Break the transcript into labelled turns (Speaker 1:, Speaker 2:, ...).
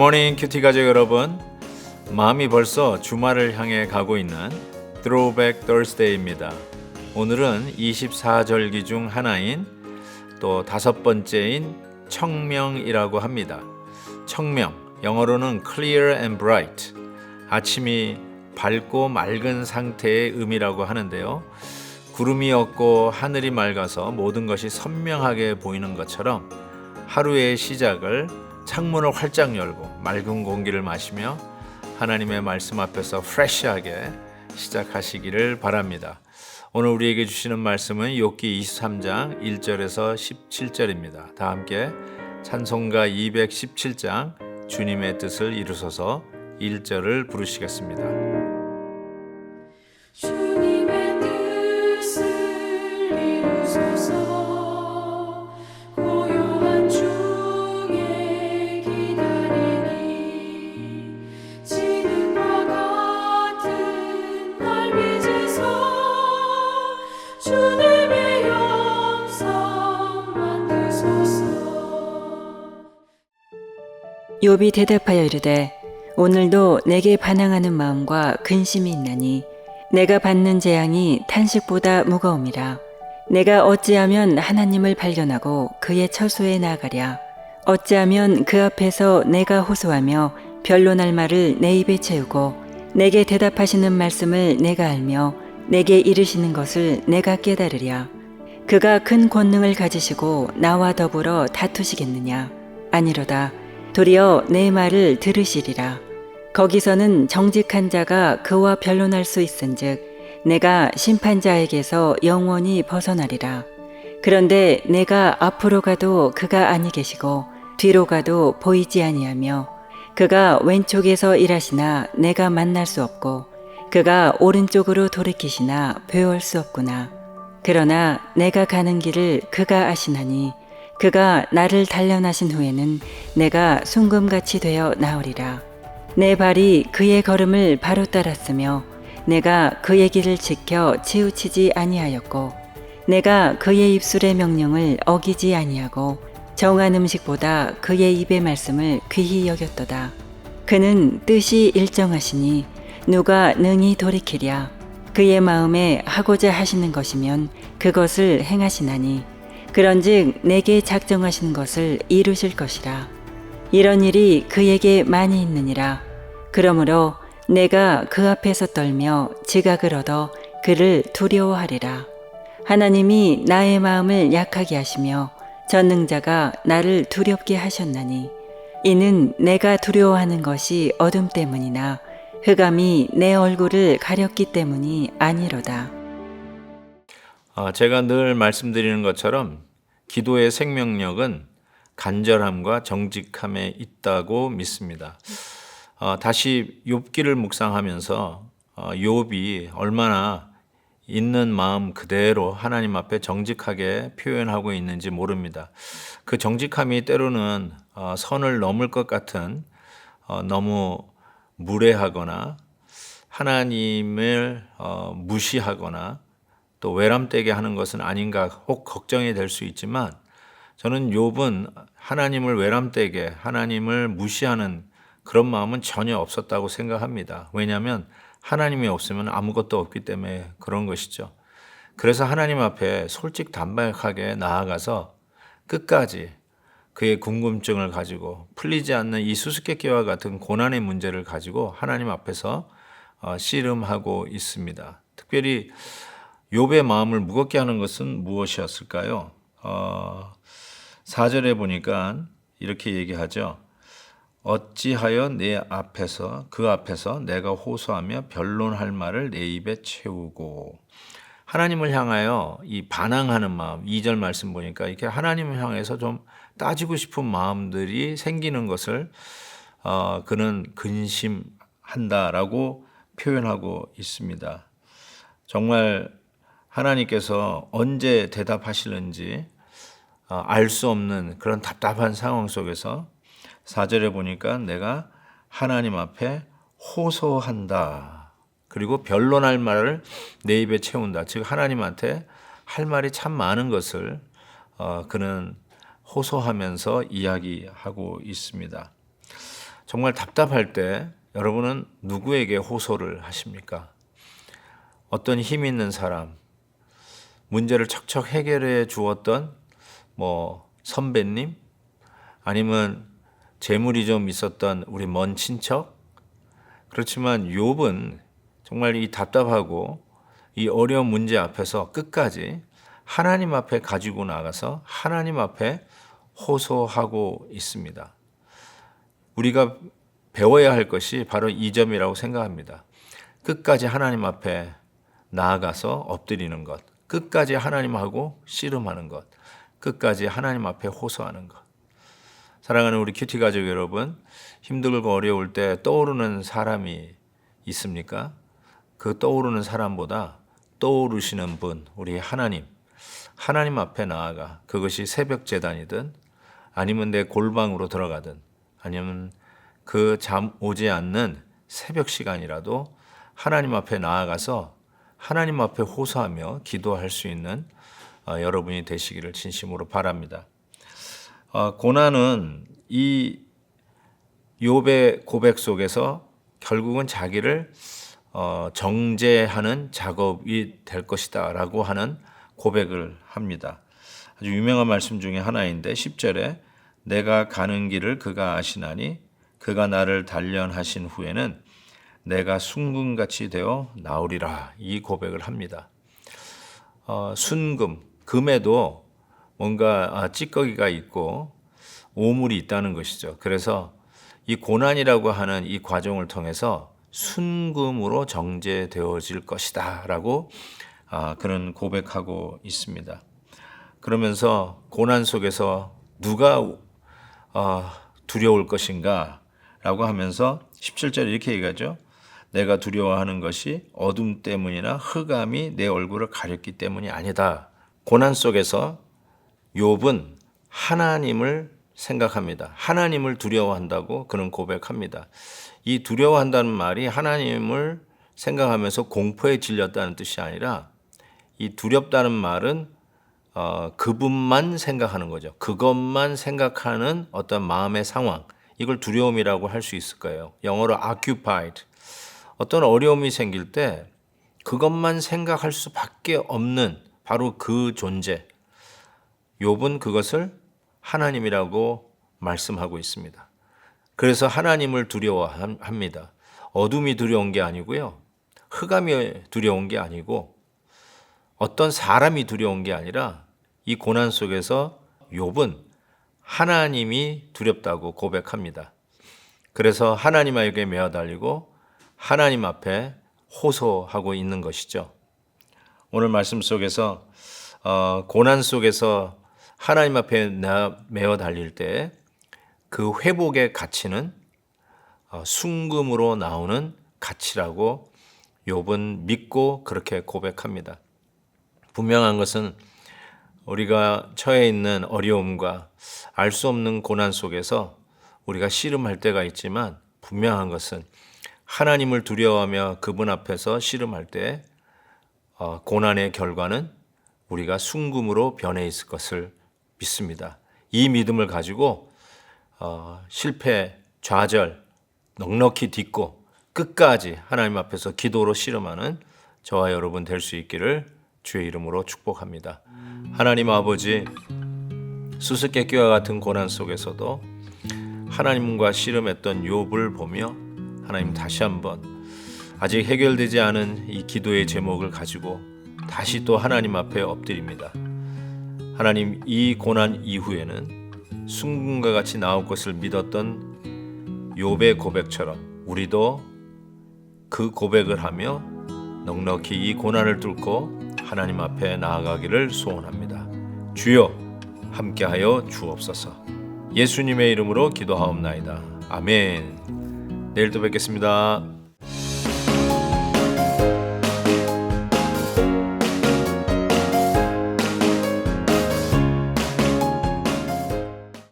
Speaker 1: 굿모닝 큐티 가족 여러분. 마음이 벌써 주말을 향해 가고 있는 Throwback Thursday입니다. 오늘은 24절기 중 하나인 또 다섯 번째인 청명이라고 합니다. 청명 영어로는 clear and bright. 아침이 밝고 맑은 상태의 의미라고 하는데요. 구름이 없고 하늘이 맑아서 모든 것이 선명하게 보이는 것처럼 하루의 시작을 창문을 활짝 열고 맑은 공기를 마시며 하나님의 말씀 앞에서 프레시하게 시작하시기를 바랍니다. 오늘 우리에게 주시는 말씀은 욥기 23장 1절에서 17절입니다. 다 함께 찬송가 217장 주님의 뜻을 이루소서 1절을 부르시겠습니다.
Speaker 2: 욥이 대답하여 이르되 오늘도 내게 반항하는 마음과 근심이 있나니 내가 받는 재앙이 탄식보다 무거움이라. 내가 어찌하면 하나님을 발견하고 그의 처소에 나아가랴. 어찌하면 그 앞에서 내가 호소하며 변론할 말을 내 입에 채우고 내게 대답하시는 말씀을 내가 알며 내게 이르시는 것을 내가 깨달으랴. 그가 큰 권능을 가지시고 나와 더불어 다투시겠느냐? 아니로다 도리어 내 말을 들으시리라. 거기서는 정직한 자가 그와 변론할 수 있은즉 내가 심판자에게서 영원히 벗어나리라. 그런데 내가 앞으로 가도 그가 아니 계시고 뒤로 가도 보이지 아니하며 그가 왼쪽에서 일하시나 내가 만날 수 없고 그가 오른쪽으로 돌이키시나 배울 수 없구나. 그러나 내가 가는 길을 그가 아시나니 그가 나를 단련하신 후에는 내가 순금같이 되어 나오리라. 내 발이 그의 걸음을 바로 따랐으며 내가 그의 길을 지켜 치우치지 아니하였고 내가 그의 입술의 명령을 어기지 아니하고 정한 음식보다 그의 입의 말씀을 귀히 여겼도다. 그는 뜻이 일정하시니 누가 능히 돌이키랴. 그의 마음에 하고자 하시는 것이면 그것을 행하시나니 그런즉 내게 작정하신 것을 이루실 것이라. 이런 일이 그에게 많이 있느니라. 그러므로 내가 그 앞에서 떨며 지각을 얻어 그를 두려워하리라. 하나님이 나의 마음을 약하게 하시며 전능자가 나를 두렵게 하셨나니 이는 내가 두려워하는 것이 어둠 때문이나 흑암이 내 얼굴을 가렸기 때문이 아니로다.
Speaker 1: 아, 제가 늘 말씀드리는 것처럼 기도의 생명력은 간절함과 정직함에 있다고 믿습니다. 어, 다시 욥기를 묵상하면서 어, 욥이 얼마나 있는 마음 그대로 하나님 앞에 정직하게 표현하고 있는지 모릅니다. 그 정직함이 때로는 어, 선을 넘을 것 같은 어, 너무 무례하거나 하나님을 어, 무시하거나 또 외람되게 하는 것은 아닌가 혹 걱정이 될 수 있지만 저는 욥은 하나님을 외람되게 하나님을 무시하는 그런 마음은 전혀 없었다고 생각합니다. 왜냐하면 하나님이 없으면 아무것도 없기 때문에 그런 것이죠. 그래서 하나님 앞에 솔직 담백하게 나아가서 끝까지 그의 궁금증을 가지고 풀리지 않는 이 수수께끼와 같은 고난의 문제를 가지고 하나님 앞에서 어, 씨름하고 있습니다. 특별히 욥의 마음을 무겁게 하는 것은 무엇이었을까요? 어, 4절에 보니까 이렇게 얘기하죠. 어찌하여 내 앞에서 그 앞에서 내가 호소하며 변론할 말을 내 입에 채우고 하나님을 향하여 이 반항하는 마음 2절 말씀 보니까 이렇게 하나님을 향해서 좀 따지고 싶은 마음들이 생기는 것을 어, 그는 근심한다라고 표현하고 있습니다. 정말 하나님께서 언제 대답하실는지 어, 알수 없는 그런 답답한 상황 속에서 4절에 보니까 내가 하나님 앞에 호소한다. 그리고 변론할 말을 내 입에 채운다. 즉 하나님한테 할 말이 참 많은 것을 어, 그는 호소하면서 이야기하고 있습니다. 정말 답답할 때 여러분은 누구에게 호소를 하십니까? 어떤 힘 있는 사람, 문제를 척척 해결해 주었던 뭐 선배님, 아니면 재물이 좀 있었던 우리 먼 친척. 그렇지만 욥은 정말 이 답답하고 이 어려운 문제 앞에서 끝까지 하나님 앞에 가지고 나가서 하나님 앞에 호소하고 있습니다. 우리가 배워야 할 것이 바로 이 점이라고 생각합니다. 끝까지 하나님 앞에 나아가서 엎드리는 것, 끝까지 하나님하고 씨름하는 것, 끝까지 하나님 앞에 호소하는 것. 사랑하는 우리 큐티 가족 여러분, 힘들고 어려울 때 떠오르는 사람이 있습니까? 그 떠오르는 사람보다 떠오르시는 분, 우리 하나님, 하나님 앞에 나아가 그것이 새벽 재단이든 아니면 내 골방으로 들어가든 아니면 그 잠 오지 않는 새벽 시간이라도 하나님 앞에 나아가서 하나님 앞에 호소하며 기도할 수 있는 어, 여러분이 되시기를 진심으로 바랍니다. 어, 고난은 이 욥의 고백 속에서 결국은 자기를 어, 정죄하는 작업이 될 것이다라고 하는 고백을 합니다. 아주 유명한 말씀 중에 하나인데 10절에 내가 가는 길을 그가 아시나니 그가 나를 단련하신 후에는 내가 순금같이 되어 나오리라 이 고백을 합니다. 어, 순금 금에도 뭔가 아, 찌꺼기가 있고 오물이 있다는 것이죠. 그래서 이 고난이라고 하는 이 과정을 통해서 순금으로 정제되어질 것이다라고 아, 그런 고백하고 있습니다. 그러면서 고난 속에서 누가 어, 두려울 것인가라고 하면서 17절 이렇게 얘기하죠. 내가 두려워하는 것이 어둠 때문이나 흑암이 내 얼굴을 가렸기 때문이 아니다. 고난 속에서 욥은 하나님을 생각합니다. 하나님을 두려워한다고 그는 고백합니다. 이 두려워한다는 말이 하나님을 생각하면서 공포에 질렸다는 뜻이 아니라 이 두렵다는 말은 어, 그분만 생각하는 거죠. 그것만 생각하는 어떤 마음의 상황. 이걸 두려움이라고 할 수 있을 거예요. 영어로 occupied. 어떤 어려움이 생길 때 그것만 생각할 수밖에 없는 바로 그 존재. 욥은 그것을 하나님이라고 말씀하고 있습니다. 그래서 하나님을 두려워합니다. 어둠이 두려운 게 아니고요. 흑암이 두려운 게 아니고 어떤 사람이 두려운 게 아니라 이 고난 속에서 욥은 하나님이 두렵다고 고백합니다. 그래서 하나님에게 메어 달리고 하나님 앞에 호소하고 있는 것이죠. 오늘 말씀 속에서 어, 고난 속에서 하나님 앞에 메어 달릴 때 그 회복의 가치는 어, 순금으로 나오는 가치라고 욥은 믿고 그렇게 고백합니다. 분명한 것은 우리가 처해 있는 어려움과 알 수 없는 고난 속에서 우리가 씨름할 때가 있지만 분명한 것은 하나님을 두려워하며 그분 앞에서 씨름할 때 어, 고난의 결과는 우리가 순금으로 변해 있을 것을 믿습니다. 이 믿음을 가지고 어, 실패, 좌절, 넉넉히 딛고 끝까지 하나님 앞에서 기도로 씨름하는 저와 여러분 될 수 있기를 주의 이름으로 축복합니다. 하나님 아버지 수수께끼와 같은 고난 속에서도 하나님과 씨름했던 욥을 보며 하나님 다시 한번 아직 해결되지 않은 이 기도의 제목을 가지고 다시 또 하나님 앞에 엎드립니다. 하나님 이 고난 이후에는 순금과 같이 나올 것을 믿었던 욥의 고백처럼 우리도 그 고백을 하며 넉넉히 이 고난을 뚫고 하나님 앞에 나아가기를 소원합니다. 주여 함께하여 주옵소서. 예수님의 이름으로 기도하옵나이다. 아멘. 내일 또 뵙겠습니다.